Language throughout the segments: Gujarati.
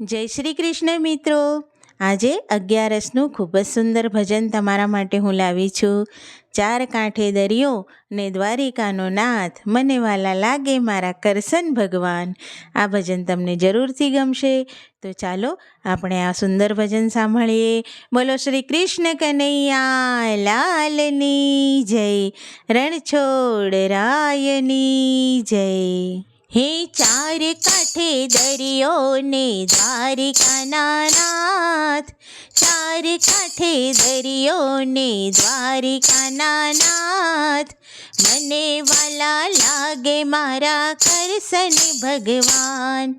જય શ્રી કૃષ્ણ મિત્રો. આજે અગિયારસનું ખૂબ જ સુંદર ભજન તમારા માટે હું લાવી છું. ચાર કાંઠે દરિયો ને દ્વારિકાનો નાથ, મને વાલા લાગે મારા કરશન ભગવાન. આ ભજન તમને જરૂરથી ગમશે. તો ચાલો આપણે આ સુંદર ભજન સાંભળીએ. બોલો શ્રી કૃષ્ણ કનૈયા, લાલની જય, રણછોડ રાયની જય. હે ચાર કાંઠે દરિયો ને દ્વારિકાના નાથ ચાર કાંઠે દરિયો ને દ્વારિકાના નાથ મને વાલા લાગે મારા કરશન ભગવાન.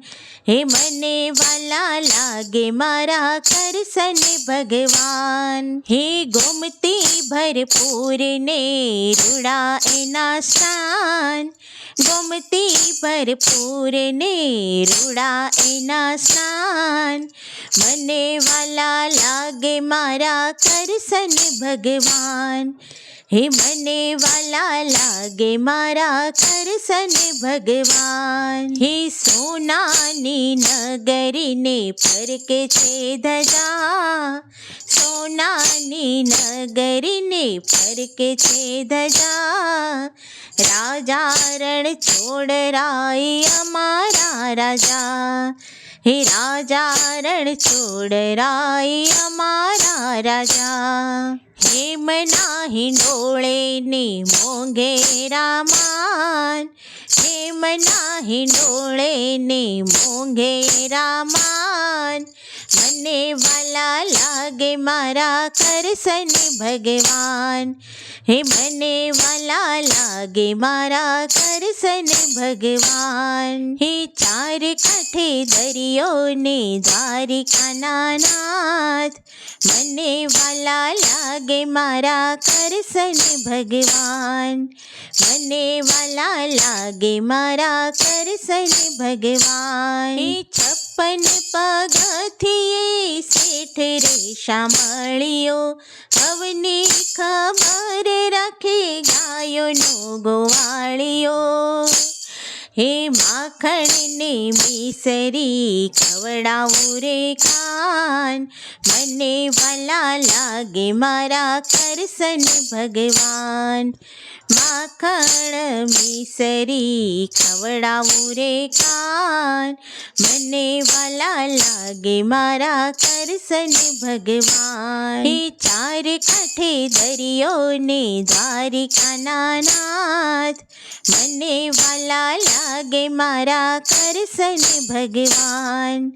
હે મને વાલા, લાગે મારા કરસન ભગવાન. હે ગોમતી ભરપૂર ને રૂડા એના સ્નાન ગોમતી ભરપૂર ને રૂડા એના સ્નાન મને વાલા, લાગે મારા કરસન ભગવાન. હે મને વાલા લાગે મારા કરશન ભગવાન. હે સોનાની નગરીને ફરકે છે ધજા. સોનાની નગરીને ફરકે છે ધજા. રાજા રણ છોડ રાય અમારા રાજા. હે રાજા રણ છોડ રાય અમારા રાજા. હેમના ડોળે ને મોંઘેરા માન હેમના ડોળે ને મોંઘે રામાન. મને વાલા લાગે મારા કરશન ભગવાન. હે મને વાલા લાગે મારા કરશન ભગવાન. હે ચાર કાંઠે દરિયો ને દ્વારિકાના નાથ મને વાલા લાગે મારા કરશન ભગવાન. મને વાલા લાગે મારા કરશન ભગવાન. છપ્પન પગથિયે શેઠ રેશા મળ્યો હવની ખબર રાખે ગાયોનો ગોવાળિયો. હે માખણને મિસરી ખવડાવું રે ખાન. મને વાલા લાગે મારા કરશન ભગવાન. માખણ મિસરી ખવડાવું રે કાન મને વાલા લાગે મારા કરશન ભગવાન. હે ચાર કાંઠે દરિયો ને દ્વારિકાના નાથ મને વાલા લાગે મારા કરશન ભગવાન.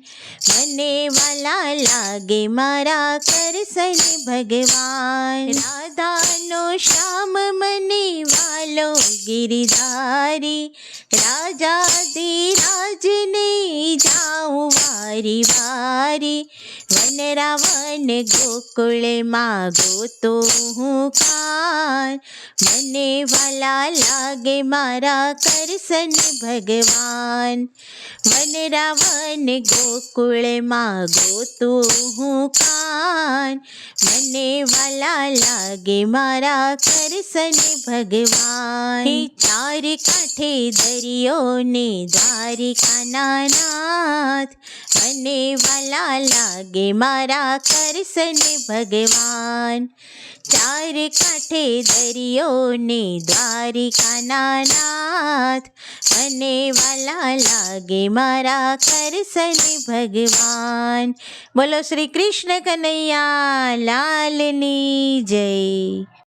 મને વાલા લાગે મારા કરશન ભગવાન. રાધાનો શ્યામ મને વાલો ગિરિધારી. રાજાધિરાજને જાઉં વારી વારી. વનરાવન ગોકુળમાં ગોતો હું ખાન મને વાલા લાગે મારા કરશન ભગવાન. વનરાવન ગોકુળમાં ગોતું હું કાન. મને વાલા લાગે મારા કરશન ભગવાન. ચાર કાંઠે દરિયો ને દ્વારિકાના નાથ મને વાલા લાગે મારા કરશને ભગવાન. ચાર કાંઠે દરિયો ને દ્વારિકાના નાથ. મને વાલા લાગે મારા કરશન ભગવાન. બોલો શ્રી કૃષ્ણ કનૈયા, લાલની જય.